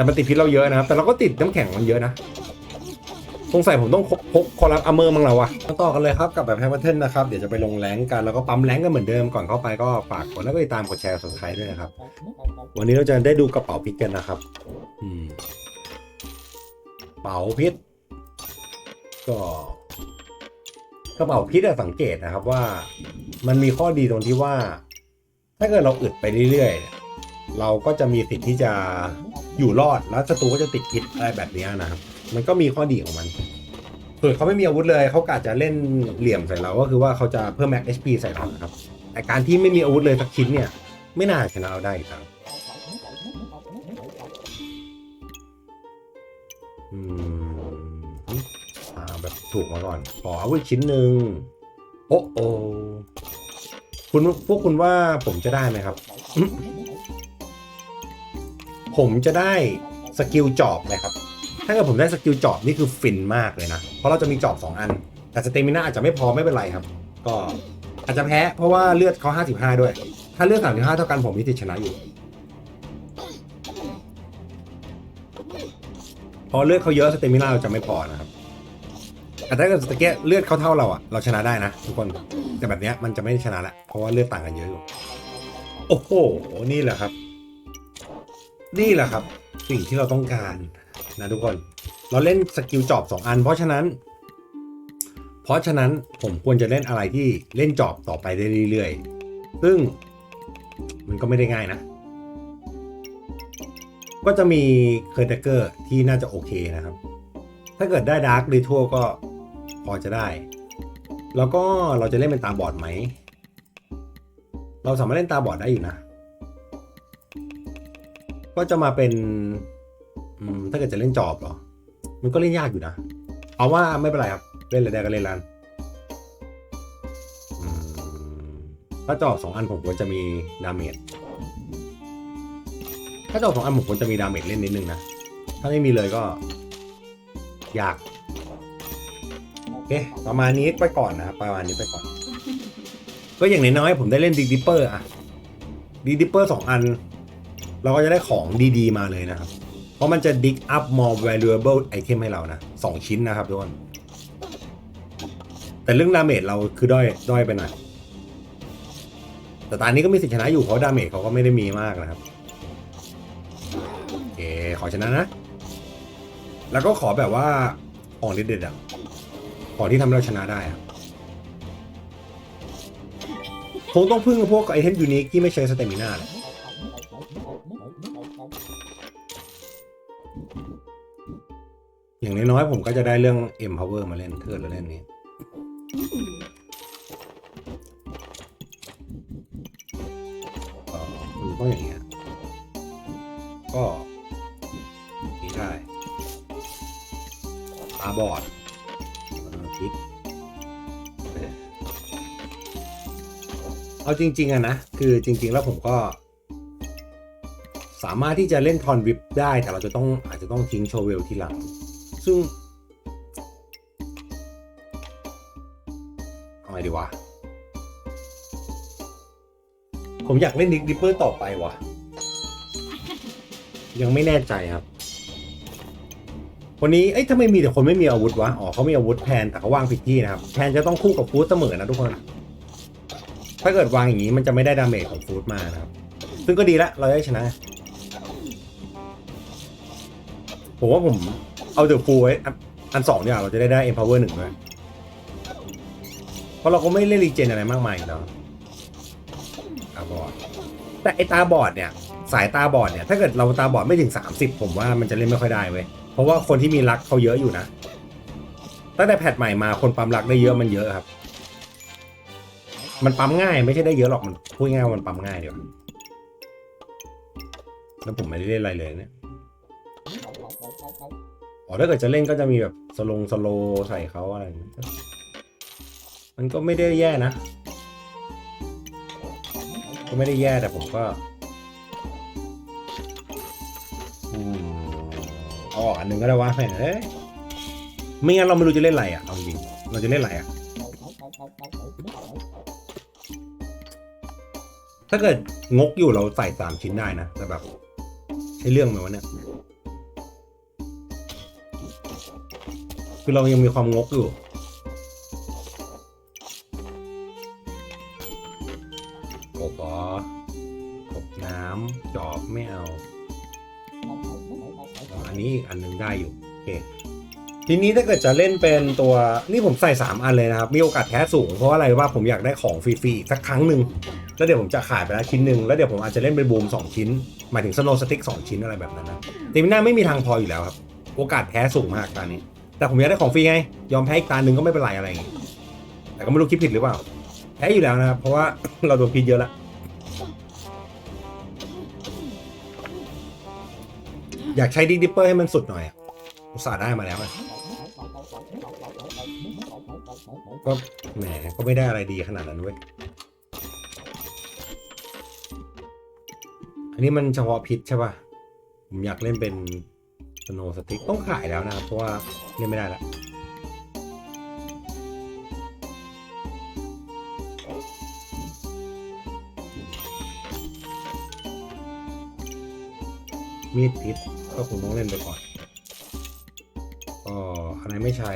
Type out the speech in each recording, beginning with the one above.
แต่มันติดพิษเราเยอะนะครับ แต่เราก็ติดน้ำแข็งมันเยอะนะสงสัยผมต้องพกคอรัสอัมเมอร์มั้งเราวะต่อกันเลยครับกับแบบแฮปเทนนะครับ เดี๋ยวจะไปลงแรงกัน แล้วก็ปั๊มแรงกันเหมือนเดิมก่อนเข้าไปก็ฝากกดแล้วก็ติดตามกดแชร์สนใจด้วยนะครับ วันนี้เราจะได้ดูกระเป๋าพิษกันนะครับ อืมเป๋าพิษก็กระเป๋าพิษอะสังเกตนะครับว่า มันมีข้อดีตรงที่ว่า ถ้าเกิดเราอึดไปเรื่อยๆ เราก็จะมีสิทธิ์ที่จะอยู่รอดแล้วศัตรูก็จะติดพิษอะไรแบบนี้นะครับ มันก็มีข้อดีของมันเผื่อเขาไม่มีอาวุธเลยเขากะจะเล่นเหลี่ยมใส่เราก็คือว่าเขาจะเพิ่มแม็ก HP ใส่เรานะครับแต่การที่ไม่มีอาวุธเลยสักชิ้นเนี่ย ไม่น่าชนะเราได้อีกครับอืมอ่าแบบถูกมาก่อน ขออาวุธชิ้นหนึ่งโอ้โอคุณพวกคุณว่าผมจะได้ไหมครับ ผมจะได้สกิลจอบเลยครับ ถ้าเกิดผมได้สกิลจอบนี่คือฟินมากเลยนะ เพราะเราจะมีจอบ 2 อัน แต่สเตมิน่าอาจจะไม่พอไม่เป็นไรครับ ก็อาจจะแพ้เพราะว่าเลือดเขา55 ด้วย ถ้าเลือด35 เท่ากันผมมีสิทธิชนะอยู่ พอเลือดเขาเยอะสเตมิน่าเราจะไม่พอนะครับแต่ถ้าเกิดสเกตเลือดเขาเท่าเราอะเราชนะได้นะทุกคน แต่แบบเนี้ยมันจะไม่ชนะละเพราะว่าเลือดต่างกันเยอะอยู่ โอ้โห นี่แหละครับ นี่แหละครับ สิ่งที่เราต้องการนะทุกคน เราเล่นสกิลจอบสองอัน เพราะฉะนั้น เพราะฉะนั้นผมควรจะเล่นอะไรที่เล่นจอบต่อไปได้เรื่อยๆ ซึ่งมันก็ไม่ได้ง่ายนะ ก็จะมีเคอร์เทเกอร์ที่น่าจะโอเคนะครับ ถ้าเกิดได้ดาร์ครีทัวก็พอจะได้ แล้วก็เราจะเล่นเป็นตาบอดไหม เราสามารถเล่นตาบอดได้อยู่นะ ก็จะมาเป็นถ้าเกิดจะเล่นจอบเหรอ มันก็เล่นยากอยู่นะ เอาว่าไม่เป็นไรครับ เล่นเลยได้ก็เล่นรันถ้าจอบสองอันผมควรจะมีดาเมจ ถ้าจอบสองอันผมควรจะมีดาเมจเล่นนิดนึงนะ ถ้าไม่มีเลยก็ ยาก โอเค ประมาณนี้ไปก่อนนะครับ ประมาณนี้ไปก่อน ก็อย่างน้อยๆผมได้เล่นดิดิปเปอร์อะดิดิปเปอร์สองอัน เราก็จะได้ของดีๆมาเลยนะครับ เพราะมันจะดิกอัพ more valuable item ให้เรานะสองชิ้นนะครับทุกคนแต่เรื่องดาเมจเราคือด้อยด้อยไปหน่อยแต่ตอนนี้ก็มีสิทธิชนะอยู่เพราะดาเมจเขาก็ไม่ได้มีมากนะครับโอเคขอชนะนะ แล้วก็ขอแบบว่าของเด็ดๆอะของที่ทำให้เราชนะได้อะคงต้องพึ่งพวกไอเทมยูนิคที่ไม่ใช้สเตมิน่าแหละ อย่างน้อยๆผมก็จะได้เรื่อง Empower มาเล่นเทิร์นแล้วเล่นนี้เออมันต้อย่างเงี้ย ก็นี่ได้ตาบอดเอ่อพลิกเออเอาจริง ๆอะนะ คือจริง ๆ แล้วผมก็ สามารถที่จะเล่นทอนวิปได้แต่เราจะต้องอาจจะต้องทิ้งโชเวลทีหลัง ซึ่งเอาไงดีวะ ผมอยากเล่นดิกดิปเปอร์ต่อไปวะยังไม่แน่ใจครับ วันนี้ เอ้ยทำไมมีแต่คนไม่มีอาวุธวะ อ๋อเขามีอาวุธแทนแต่เขาวางผิดที่นะครับ แทนจะต้องคู่กับฟูดเสมอนะทุกคน ถ้าเกิดวางอย่างนี้มันจะไม่ได้ดาเมจของฟูดมานะครับ ซึ่งก็ดีละ เราได้ชนะ ผมว่าผม เอาเดอะฟูไว้อันอันสองเนี่ยเราจะได้ได้ empower หนึ่งด้วย เพราะเราก็ไม่เล่นรีเจนอะไรมากมายอยู่แล้วตาบอด แต่ไอตาบอดเนี่ย สายตาบอดเนี่ย ถ้าเกิดเราตาบอดไม่ถึง 30 ผมว่ามันจะเล่นไม่ค่อยได้เว้ย เพราะว่าคนที่มีรักเขาเยอะอยู่นะ ตั้งแต่แพทใหม่มาคนปั๊มรักได้เยอะมันเยอะครับ มันปั๊มง่ายไม่ใช่ได้เยอะหรอกมันพูดง่ายมันปั๊มง่ายเดียวแล้วผมไม่ได้เล่นอะไรเลยเนี่ย อ๋อถ้าเกิดจะเล่นก็จะมีแบบสลงสโลใส่เขาอะไรอย่างเงี้ยมันก็ไม่ได้แย่นะ ก็ไม่ได้แย่แต่ผมก็อืมเอาออกอันหนึ่งก็ได้ว่าแฟนเอ้ยไม่งั้นเราไม่รู้จะเล่นอะไรอะเอาจริงเราจะเล่นอะไรอะ ถ้าเกิดงกอยู่เราใส่สามชิ้นได้นะ แต่แบบใช้เรื่องไหมวะเนี่ย คือเรายังมีความงกอยู่ กบอ๋อกบน้ำจอบไม่เอา อันนี้อีกอันหนึงได้อยู่ โอเค ทีนี้ถ้าเกิดจะเล่นเป็นตัวนี่ผมใส่ 3 อันเลยนะครับ มีโอกาสแพ้สูง เพราะอะไรว่าผมอยากได้ของฟรีๆีสักครั้งหนึ่งแล้วเดี๋ยวผมจะขายไปแล้วชิ้นหนึ่งแล้วเดี๋ยวผมอาจจะเล่นเป็นบูม2 ชิ้น หมายถึงสโนสติ๊ก2ชิ้นอะไรแบบนั้นนะตีมิน่าไม่มีทางพออยู่แล้วครับ โอกาสแพ้สูงมากตานี้ แต่ผมอยากได้ของฟรีไง ยอมแพ้อีกตาหนึ่งก็ไม่เป็นไรอะไรอย่างงี้แต่ก็ไม่รู้คิดผิดหรือเปล่า แพ้อยู่แล้วนะครับ เพราะว่า เราโดนพิษเยอะแล้วอยากใช้ดิกดิปเปอร์ให้มันสุดหน่อยอะอุตส่าห์ได้มาแล้วอะก็แหมก็ไม่ได้อะไรดีขนาดนั้นเว้ย อันนี้มันเฉพาะพิษใช่ป่ะ ผมอยากเล่นเป็น โนสติ๊กต้องขายแล้วนะครับเพราะว่าเล่นไม่ได้แล้วมีดพิษก็คงต้องเล่นไปก่อนก็อะไรไม่ใช้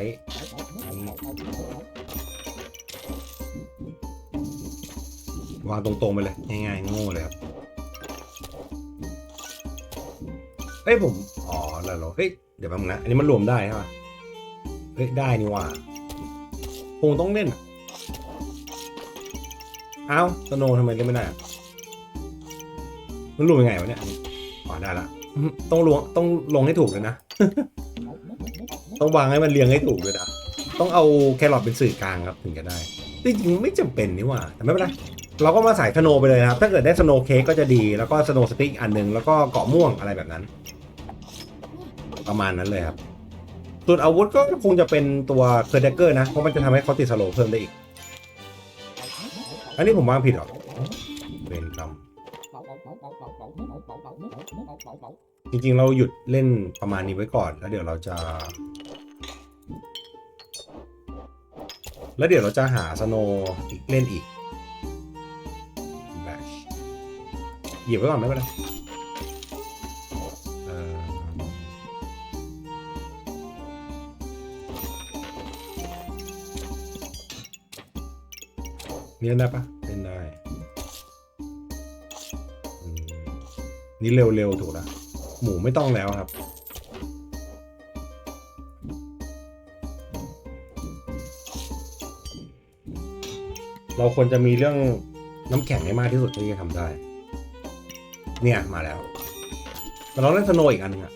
วางตรงๆไปเลยง่ายๆโง่เลยครับเฮ้ยผม เหรอเฮ้ย เดี๋ยวแป๊บนึงนะ อันนี้มันรวมได้ใช่ปะเฮ้ย ได้นี่ว่า คงต้องเล่นอะเอ้าสโนทำไมเล่นไม่ได้ มันรวมยังไงวะเนี่ยอันนี้อ๋อ ได้ละ ต้องลงต้องลงให้ถูกเลยนะ ต้องวางให้มันเรียงให้ถูกเลยนะ ต้องเอาแครอทเป็นสื่อกลางครับถึงจะได้จริงๆไม่จำเป็นนี่ว่า แต่ไม่เป็นไรเราก็มาใส่สโนไปเลยนะครับ ถ้าเกิดได้สโนเค้กก็จะดี แล้วก็สโนสติ๊กอันหนึ่งแล้วก็เกาะม่วงอะไรแบบนั้น ประมาณนั้นเลยครับส่วนอาวุธก็คงจะเป็นตัวเคอร์เดเกอร์นะ เพราะมันจะทำให้เขาติดสโลว์เพิ่มได้อีก อันนี้ผมวางผิดหรอเป็นกรรมจริงๆเราหยุดเล่นประมาณนี้ไว้ก่อน แล้วเดี๋ยวเราจะ แล้วเดี๋ยวเราจะหาสโนอีกเล่นอีกแบชหยิบไว้ก่อนไม่เป็นไร เล่นได้ปะเล่นได้นี่เร็วๆถูกแล้วหมูไม่ต้องแล้วครับ เราควรจะมีเรื่องน้ำแข็งให้มากที่สุดที่จะทำได้ เนี่ยมาแล้วแต่เราเล่นสโนอีกอันหนึงอะ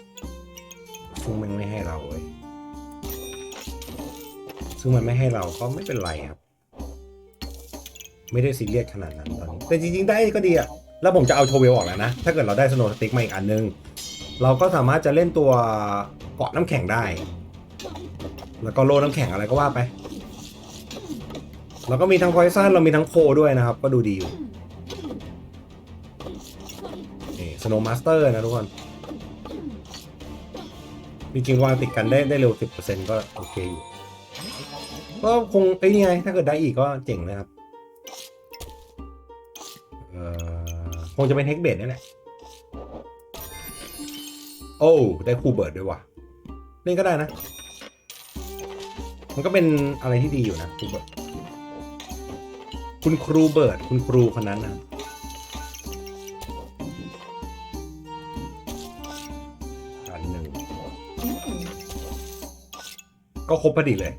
ซึ่งมันไม่ให้เราเว้ยซึ่งมันไม่ให้เราก็ไม่เป็นไรครับ ไม่ได้ซีเรียสขนาดนั้นตอนนี้แต่จริงๆได้ก็ดีอะแล้วผมจะเอาโชเวลออกแล้วนะ ถ้าเกิดเราได้สโนว์สติ๊กมาอีกอันนึง เราก็สามารถจะเล่นตัวเกาะน้ำแข็งได้ แล้วก็โลน้ำแข็งอะไรก็ว่าไป แล้วก็มีทั้งพอยซันเรามีทั้งโคด้วยนะครับ ก็ดูดีอยู่นี่สโนว์มาสเตอร์นะทุกคนจริงๆวางติดกันได้ได้เร็ว 10%ก็โอเคอยู่ ก็คงไอ้นี่ไง ถ้าเกิดได้อีกก็เจ๋งเลยครับ เอ่อคงจะเป็นเทคเบดนี่แหละ โอ้ได้คูเบิร์ดด้วยว่ะ เล่นก็ได้นะ มันก็เป็นอะไรที่ดีอยู่นะคูเบิร์ดคุณครูเบิร์ดคุณครูคนนั้นนะอันหนึ่งก็ครบพอดีเลย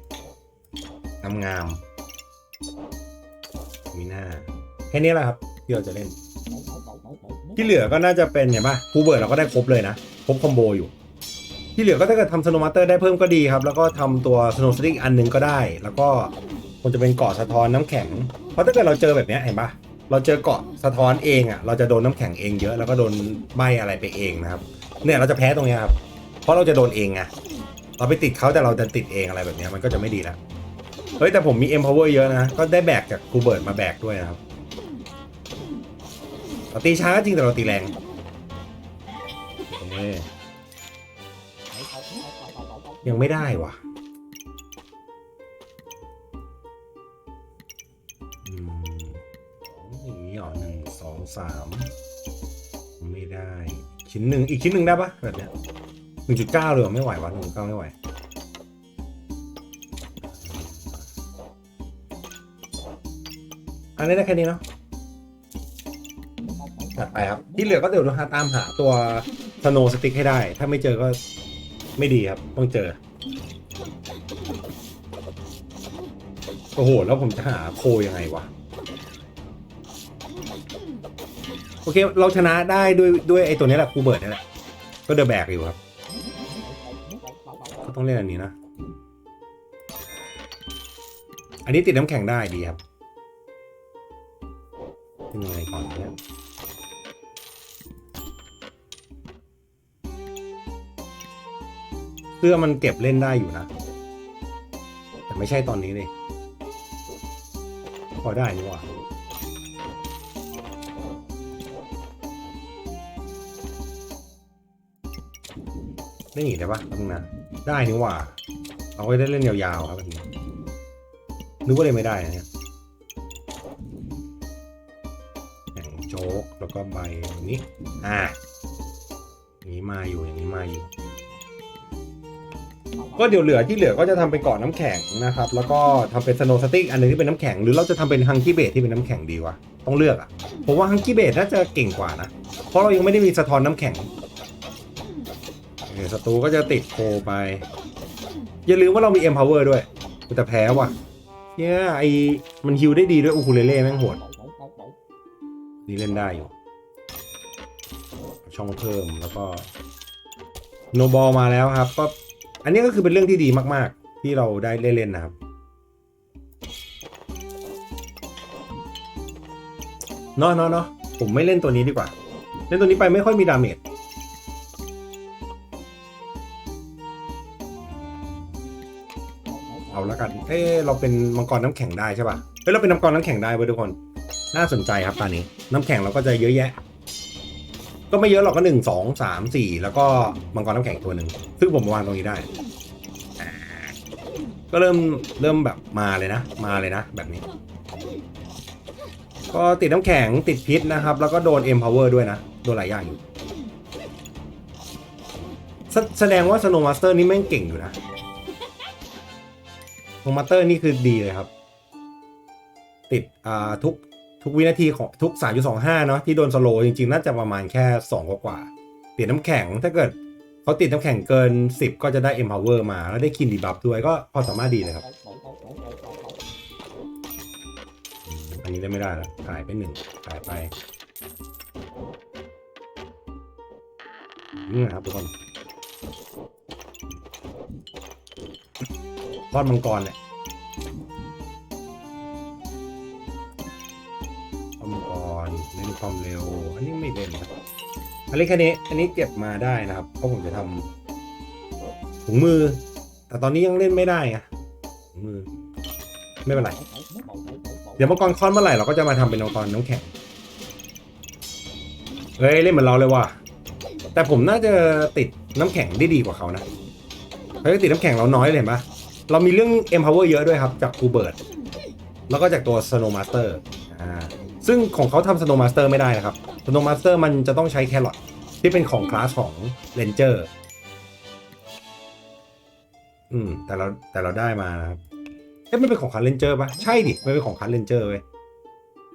งามงามๆ มีหน้า แค่นี้แหละครับที่เราจะเล่น ที่เหลือก็น่าจะเป็นเห็นปะครูเบิร์ดเราก็ได้ครบเลยนะ ครบคอมโบอยู่ ที่เหลือก็ถ้าเกิดทำสโนมาสเตอร์ได้เพิ่มก็ดีครับ แล้วก็ทำตัวสโนสติ๊กอันหนึงก็ได้ แล้วก็คงจะเป็นเกาะสะท้อนน้ำแข็ง เพราะถ้าเกิดเราเจอแบบเนี้ยเห็นปะเราเจอเกาะสะท้อนเองอะ เราจะโดนน้ำแข็งเองเยอะ แล้วก็โดนใบอะไรไปเองนะครับ เนี่ยเราจะแพ้ตรงเนี้ยครับ เพราะเราจะโดนเองไง เราไปติดเขาแต่เราจะติดเองอะไรแบบเนี้ยมันก็จะไม่ดีละ เฮ้ยแต่ผมมี empower เยอะนะ ก็ได้แบกจากครูเบิร์ดมาแบกด้วยนะครับเราตีช้าก็จริงแต่เราตีแรงเอ้ยยังไม่ได้ว่ะอืมอย่างนี้เหรอหนึ่งสองสามไม่ได้ ชิ้นหนึ่งอีกชิ้นหนึ่งได้ปะแบบเนี้ยหนึ่งจุดเก้าเลยไม่ไหววะหนึ่งเก้าไม่ไหว อันนี้ได้แค่นี้เนาะจัดไปครับ ที่เหลือก็เดี๋ยวเราตามหาตัวสโนสติ๊กให้ได้ ถ้าไม่เจอก็ไม่ดีครับ ต้องเจอ โอ้โห แล้วผมจะหาโคยังไงวะ โอเค เราชนะได้ด้วยด้วยไอ้ตัวนี้แหละคูเบิร์ดนี่แหละ ก็เดอะแบกอยู่ครับ ก็ต้องเล่นอันนี้นะ อันนี้ติดน้ำแข็งได้ดีครับ เสื้อมันเก็บเล่นได้อยู่นะ แต่ไม่ใช่ตอนนี้เลยพอได้นี่หว่าได้หนีได้ปะตั้งนานได้นี่หว่า เอาไว้ได้เล่นยาวๆครับแบบนี้นึกว่าเล่นไม่ได้นะเนี่ยอย่างโจ๊กแล้วก็ใบอย่างนี้อ่าอย่างนี้มาอยู่อย่างนี้มาอยู่ ก็เดี๋ยวเหลือที่เหลือก็จะทำเป็นเกาะน้ำแข็งนะครับ แล้วก็ทำเป็นสโนว์สติ๊กอันหนึงที่เป็นน้ำแข็งหรือเราจะทำเป็นฮังกี้เบทที่เป็นน้ำแข็งดีวะต้องเลือกอะผมว่าฮังกี้เบทน่าจะเก่งกว่านะ เพราะเรายังไม่ได้มีสะท้อนน้ำแข็งเออศัตรูก็จะติดโคไป อย่าลืมว่าเรามี empower ด้วยแต่แพ้ว่ะเนี่ยไอมันฮิวได้ดีด้วยอูคูเลเล่แม่งโหดนี่เล่นได้อยู่ ช่องเพิ่มแล้วก็โนบอลมาแล้วครับก็ อันนี้ก็คือเป็นเรื่องที่ดีมากๆ ที่เราได้เล่นๆนะครับเนาะเนาะเนาะผมไม่เล่นตัวนี้ดีกว่า เล่นตัวนี้ไปไม่ค่อยมีดาเมจเอาละกันเอ้เราเป็นมังกรน้ำแข็งได้ใช่ป่ะเฮ้ยเราเป็นมังกรน้ำแข็งได้เว้ยทุกคน น่าสนใจครับตอนนี้ น้ำแข็งเราก็จะเยอะแยะ ก็ไม่เยอะหรอกก็หนึ่งสองสามสี่แล้วก็มังกรน้ำแข็งตัวหนึ่งซึ่งผมวางตรงนี้ได้ ก็เริ่มเริ่มแบบมาเลยนะ มาเลยนะแบบนี้ ก็ติดน้ำแข็งติดพิษนะครับ แล้วก็โดน empower ด้วยนะ โดนหลายอย่างอยู่แสแสดงว่า Snow Master นี่แม่งเก่งอยู่นะโฮมาเตอร์นี่คือดีเลยครับ ติดอ่าทุก ทุกวินาทีของทุก 3.25 เนาะที่โดนสโลว์จริงๆ น่าจะประมาณแค่ 2 กว่ากว่าๆติดน้ำแข็งถ้าเกิดเขาติดน้ำแข็งเกิน 10 ก็จะได้ empower มา แล้วได้คินดีบัฟด้วยก็พอสามารถดีเลยครับ อันนี้ได้ไม่ได้แล้วขายไปหนึ่งขายไปนี่นะครับทุกคนทอดมังกรเนี่ย ความเร็ว อันนี้ไม่เล่นครับอันนี้แค่นี้ อันนี้เก็บมาได้นะครับ เพราะผมจะทำถุงมือ แต่ตอนนี้ยังเล่นไม่ได้ไงถุงมือ ไม่เป็นไร เดี๋ยวมังกรคอนเมื่อไหร่เราก็จะมาทำเป็นมังกรน้ำแข็งเฮ้ยเล่นเหมือนเราเลยว่ะ แต่ผมน่าจะติดน้ำแข็งได้ดีกว่าเขานะเขาติดน้ำแข็งเราน้อยเลยเห็นปะเรามีเรื่อง empower เยอะด้วยครับ จากคูเบิร์ดแล้วก็จากตัว Snow Master อ่า ซึ่งของเขาทำ Snow Master ไม่ได้นะครับ Snow Master มันจะต้องใช้แครอทที่เป็นของคลาสของ Ranger อืม แต่เราแต่เราได้มานะครับเอ๊ะมันเป็นของคลาส Ranger ปะใช่ดิมันเป็นของคลาส Ranger เว้ย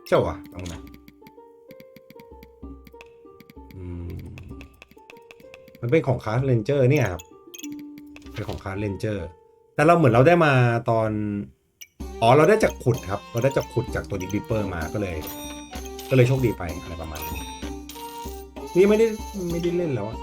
เจ้าวะตรงนั้นอืมมันเป็นของคลาส Ranger เนี่ยครับเป็นของคลาส Ranger แต่เราเหมือนเราได้มาตอน อ๋อ เราได้จากขุดครับ เราได้จากขุดจากตัวดิบิปเปอร์มาก็เลย ก็เลยโชคดีไปอะไรประมาณนี้นี่ไม่ได้ไม่ได้เล่นแล้วอะ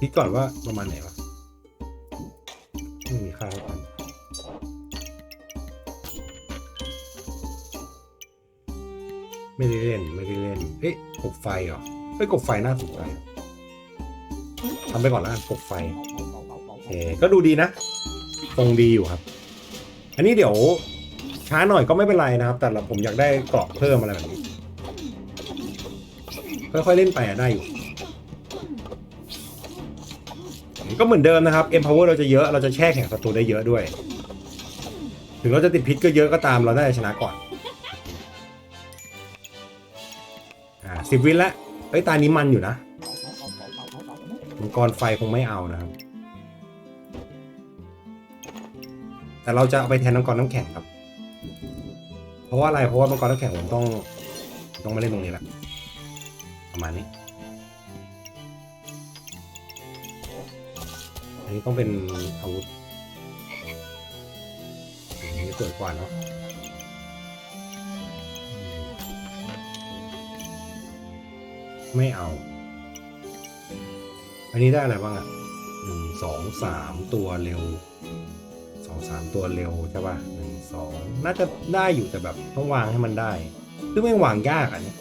คิดก่อนว่าประมาณไหนวะไม่มีค่าเท่ากันไม่ได้เล่น ไม่ได้เล่น เอ๊ะกบไฟเหรอ เฮ้ยกบไฟน่าสนใจทำไปก่อนแล้วกันกบไฟโอเคก็ดูดีนะทรงดีอยู่ครับ อันนี้เดี๋ยวช้าหน่อยก็ไม่เป็นไรนะครับ แต่เราผมอยากได้กรอบเพิ่มอะไรแบบนี้ค่อยๆเล่นไปอะได้อยู่ก็เหมือนเดิมนะครับ empower เราจะเยอะเราจะแช่แข็งศัตรูได้เยอะด้วย ถึงเราจะติดพิษก็เยอะก็ตามเราได้ชนะก่อน อ่าสิบวินแล้ว เอ้ยตานี้มันอยู่นะมังกรไฟคงไม่เอานะครับ แต่เราจะเอาไปแทนมังกรน้ำแข็งครับ เพราะว่าอะไรเพราะว่ามังกรน้ำแข็งผมต้องต้องมาเล่นตรงนี้แหละประมาณนี้อันนี้ต้องเป็นอาวุธอันนี้สวยกว่าเนาะ ไม่เอา อันนี้ได้อะไรบ้างอะหนึ่งสองสามตัวเร็วสองสามตัวเร็วใช่ป่ะหนึ่งสองน่าจะได้อยู่แต่แบบต้องวางให้มันได้ ซึ่งไม่วางยากอะเนี่ย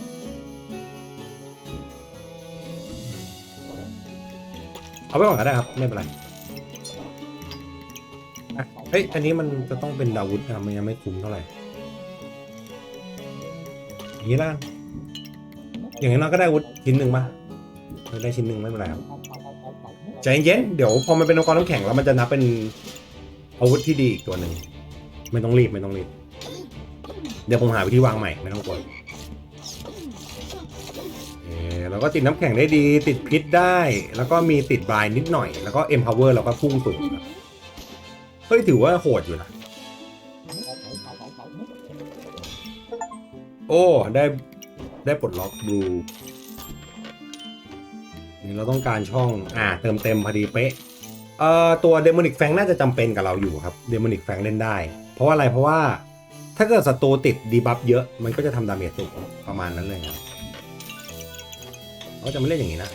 เอาไปก่อนก็ได้ครับ ไม่เป็นไรเฮ้ย อันนี้มันจะต้องเป็นดาวุธนะมันยังไม่คุ้มเท่าไหร่ อย่างนี้ละ อย่างน้อยก็ได้อาวุธชิ้นหนึ่งมาได้ชิ้นหนึ่งไม่เป็นไรครับใจเย็นเดี๋ยวพอมันเป็นองค์กรน้ำแข็งแล้วมันจะนับเป็นอาวุธที่ดีอีกตัวหนึ่งไม่ต้องรีบไม่ต้องรีบ เดี๋ยวผมหาวิธีวางใหม่ไม่ต้องกลัวเออเราก็ติดน้ำแข็งได้ดี ติดพิษได้ แล้วก็มีติดบายนิดหน่อย แล้วก็ empower เวอราก็พุ่งสูงเฮ้ยถือว่าโหดอยู่นะโอ้ ได้ ได้ปลดล็อกบลูนี่เราต้องการช่องอ่าเติมเต็มพอดีเป๊ะเอ่อตัวเดมอนิกแฟงน่าจะจำเป็นกับเราอยู่ครับเดมอนิกแฟงเล่นได้ เพราะว่าอะไรเพราะว่าถ้าเกิดศัตรูติดดีบัฟเยอะมันก็จะทำดาเมจสูงประมาณนั้นเลยครับเราจะไม่เล่นอย่างนี้นะ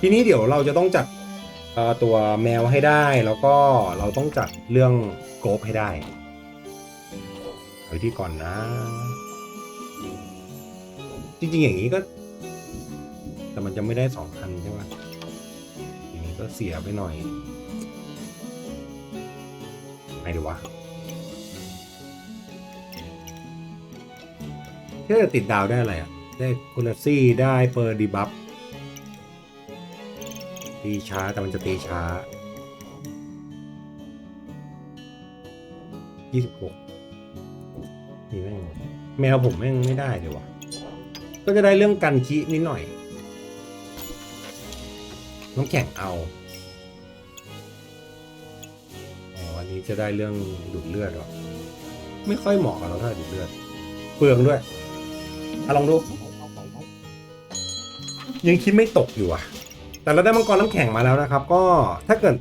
ทีนี้เดี๋ยวเราจะต้องจัดเอ่อตัวแมวให้ได้ แล้วก็เราต้องจัดเรื่องโกบให้ได้เอาที่ก่อนนะ จริงๆอย่างนี้ก็ แต่มันจะไม่ได้สองพันใช่ไหมอย่างนี้ก็เสียไปหน่อยไหนดีวะถ้าจะติดดาวได้อะไรอะ ได้คูลซี่ได้เปอร์ดีบัฟตีช้าแต่มันจะตีช้ายี่สิบหกนี่แม่งแมวผมแม่งไม่ได้เลยวะ ก็จะได้เรื่องกันคินิดหน่อย น้ำแข็งเอาอ๋ออันนี้จะได้เรื่องดูดเลือดหรอ ไม่ค่อยเหมาะกับเราเท่าไหร่ดูดเลือด เปลืองด้วยอะลองดู ยังคิดไม่ตกอยู่อะ แต่เราได้มังกรน้ำแข็งมาแล้วนะครับ ก็ถ้าเกิด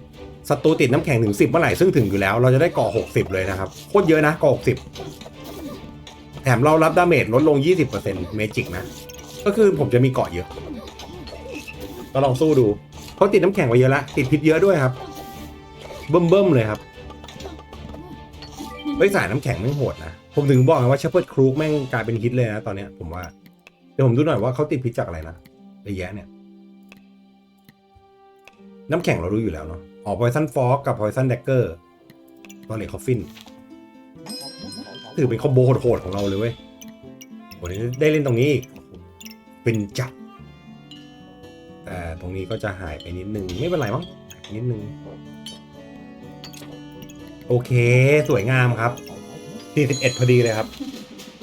ศัตรูติดน้ำแข็งถึง10เมื่อไหร่ซึ่งถึงอยู่แล้ว เราจะได้เกาะ60เลยนะครับ โคตรเยอะนะเกาะ60 แถมเรารับดาเมจลดลง 20%เมจิกนะ ก็คือผมจะมีเกาะเยอะ ก็ลองสู้ดูเขาติดน้ำแข็งไว้เยอะละ ติดพิษเยอะด้วยครับ เบิ่มเบิ่มๆเลยครับเฮ้ยสายน้ำแข็งแม่งโหดนะ ผมถึงบอกว่าเชฟเฟิร์ดครูกแม่งกลายเป็นฮิตเลยนะตอนเนี้ยผมว่า เดี๋ยวผมดูหน่อยว่าเขาติดพิษจากอะไรนะระยะเนี่ย น้ำแข็งเรารู้อยู่แล้วเนาะอ๋อ poison fog กับ poison dagger ตอนเหล็กคอฟฟิน ถือเป็นคอมโบโหดๆของเราเลยเว้ยวันนี้ได้เล่นตรงนี้อีกเป็นจับแต่ตรงนี้ก็จะหายไปนิดนึง ไม่เป็นไรมั้งนิดนึง โอเคสวยงามครับ41พอดีเลยครับ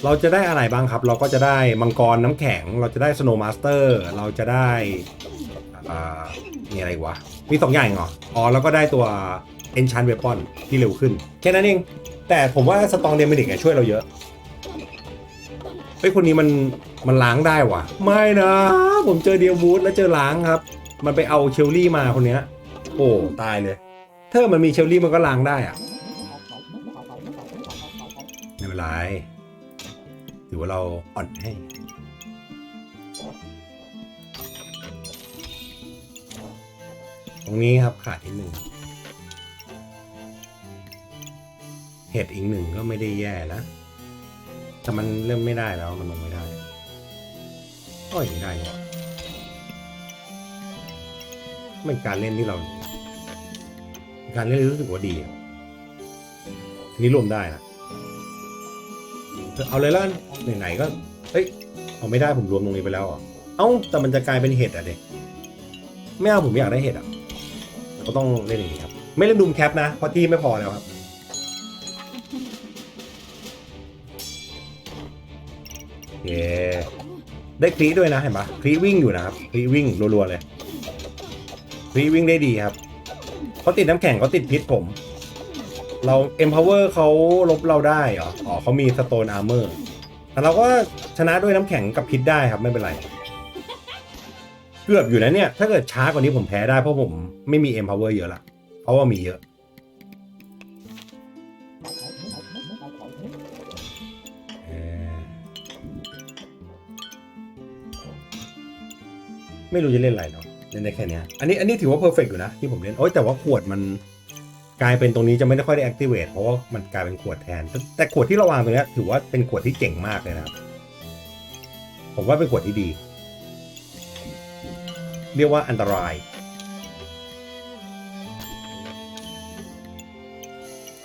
เราจะได้อะไรบ้างครับ เราก็จะได้มังกรน้ำแข็ง เราจะได้สโนว์มาสเตอร์เราจะได้อ่ามีอะไรวะ มีสองอย่างเหรอ อ๋อ แล้วก็ได้ตัว Enchant Weapon ที่เร็วขึ้น แค่นั้นเอง แต่ผมว่าสตองเดมินิกช่วยเราเยอะเฮ้ยคนนี้มันมันล้างได้ว่ะ ไม่นะ ผมเจอเดียวูดแล้วเจอล้างครับ มันไปเอาเชลลี่มาคนเนี้ย โอ้ตายเลยถ้ามันมีเชลลี่มันก็ล้างได้อะไม่เป็นไรถือว่าเราอ่อนให้ตรงนี้ครับขาดอีกหนึ่ง เห็ดอีกหนึ่งก็ไม่ได้แย่นะแต่มันเริ่มไม่ได้แล้วมันลงไม่ได้ก็ยังได้อยู่เป็นการเล่นที่เรา การเล่นรู้สึกว่าดีอะทีนี้รวมได้นะเอาเลยแล้วไหนๆก็เอ้ยเอาไม่ได้ผมรวมตรงนี้ไปแล้วอะเอ้าแต่มันจะกลายเป็นเห็ดอะเด็กไม่เอาผมอยากได้เห็ดอะก็ต้องเล่นอย่างนี้ครับ ไม่เล่นดูมแคปนะเพราะที่ไม่พอแล้วครับ เค ได้คลีด้วยนะเห็นปะคลีวิ่งอยู่นะครับคลีวิ่งรัวๆเลยคลีวิ่งได้ดีครับเขาติดน้ำแข็งเขาติดพิษผม เรา empower เขาลบเราได้เหรออ๋อเขามี stone armor แต่เราก็ชนะด้วยน้ำแข็งกับพิษได้ครับไม่เป็นไร เกือบอยู่นะเนี่ย ถ้าเกิดช้ากว่านี้ผมแพ้ได้เพราะผมไม่มี empower เยอะละเพราะว่ามีเยอะ ไม่รู้จะเล่นอะไรเนาะเล่นได้แค่เนี้ยอันนี้อันนี้ถือว่าเพอร์เฟกอยู่นะที่ผมเล่นโอ้ยแต่ว่าขวดมันกลายเป็นตรงนี้จะไม่ได้ค่อยได้ activate เพราะว่ามันกลายเป็นขวดแทน แต่ขวดที่เราวางตรงนี้ถือว่าเป็นขวดที่เก่งมากเลยนะครับผมว่าเป็นขวดที่ดี เรียกว่าอันตราย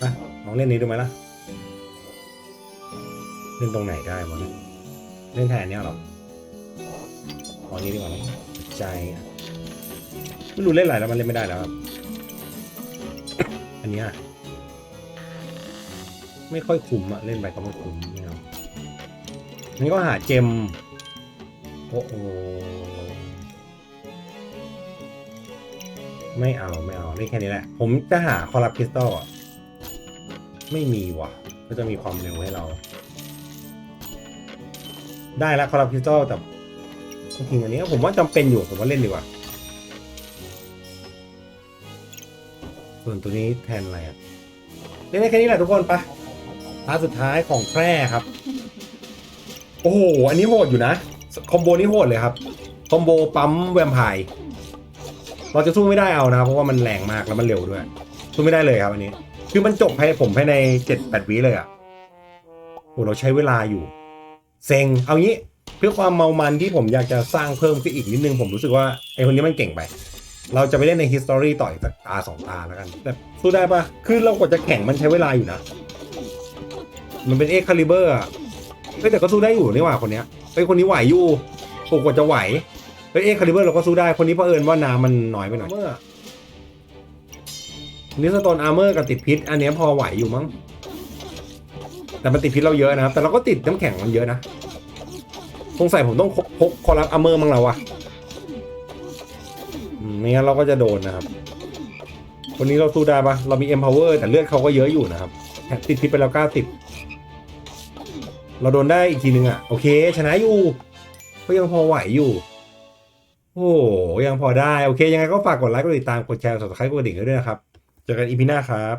อะลองเล่นนี้ดูไหมล่ะ เล่นตรงไหนได้วะเนี่ยเล่นแทนเนี้ยหรอตอนนี้ดีกว่านะ ใจไม่รู้เล่นอะไรแล้วมันเล่นไม่ได้แล้วครับ อันนี้ไม่ค่อยคุ้มอะเล่นไปก็ไม่คุ้มไม่เอาอันนี้ก็หาเจม โอ้โห ไม่เอาไม่เอาเล่นแค่นี้แหละ ผมจะหาคอรับคริสตัลไม่มีว่ะ ก็จะมีความเร็วให้เรา ได้แล้วคอรับคริสตัลแต่ จริงอันนี้ผมว่าจำเป็นอยู่ผมว่าเล่นดีกว่าส่วนตัวนี้แทนอะไรอะเล่นได้แค่นี้แหละทุกคนปะตาสุดท้ายของแพร่ครับ โอ้โห อันนี้โหดอยู่นะ คอมโบนี้โหดเลยครับ คอมโบปั๊มแวมไพร์เราจะสู้ไม่ได้เอานะ เพราะว่ามันแรงมากแล้วมันเร็วด้วย สู้ไม่ได้เลยครับอันนี้ คือมันจบภายผมภายในเจ็ดแปดวิเลยอะโอ้เราใช้เวลาอยู่ เซ็ง เอางี้ เพื่อความเมามันที่ผมอยากจะสร้างเพิ่มขึ้นอีกนิดนึง ผมรู้สึกว่าไอคนนี้มันเก่งไป เราจะไปเล่นใน history ต่ออีกสักตาสองตาแล้วกัน แต่สู้ได้ปะคือเรากว่าจะแข่งมันใช้เวลาอยู่นะ มันเป็นเอ็กคาลิเบอร์อะแต่ก็สู้ได้อยู่นี่หว่าคนเนี้ยเฮ้ยคนนี้ไหวอยู่โอ้กว่าจะไหวเฮ้ยเอ็กคาลิเบอร์เราก็สู้ได้คนนี้เผอิญว่าน้ำมันน้อยไปหน่อยนิสโตนอาร์เมอร์กับติดพิษ อันนี้พอไหวอยู่มั้งแต่มันติดพิษเราเยอะนะครับ แต่เราก็ติดน้ำแข็งมันเยอะนะ สงสัยผมต้องพกคอรับอเมอร์มั้งแล้ววะไม่งั้นเราก็จะโดนนะครับคนนี้เราสู้ได้ปะเรามี empower แต่เลือดเขาก็เยอะอยู่นะครับติดพิษไปแล้วเก้าสิบเราโดนได้อีกทีนึงอะ โอเค ชนะอยู่ ก็ยังพอไหวอยู่ โอ้ยังพอได้ โอเค ยังไงก็ฝากกดไลค์กดติดตามกดแชร์ subscribe กดกระดิ่งด้วยนะครับ เจอกันอีพีหน้าครับ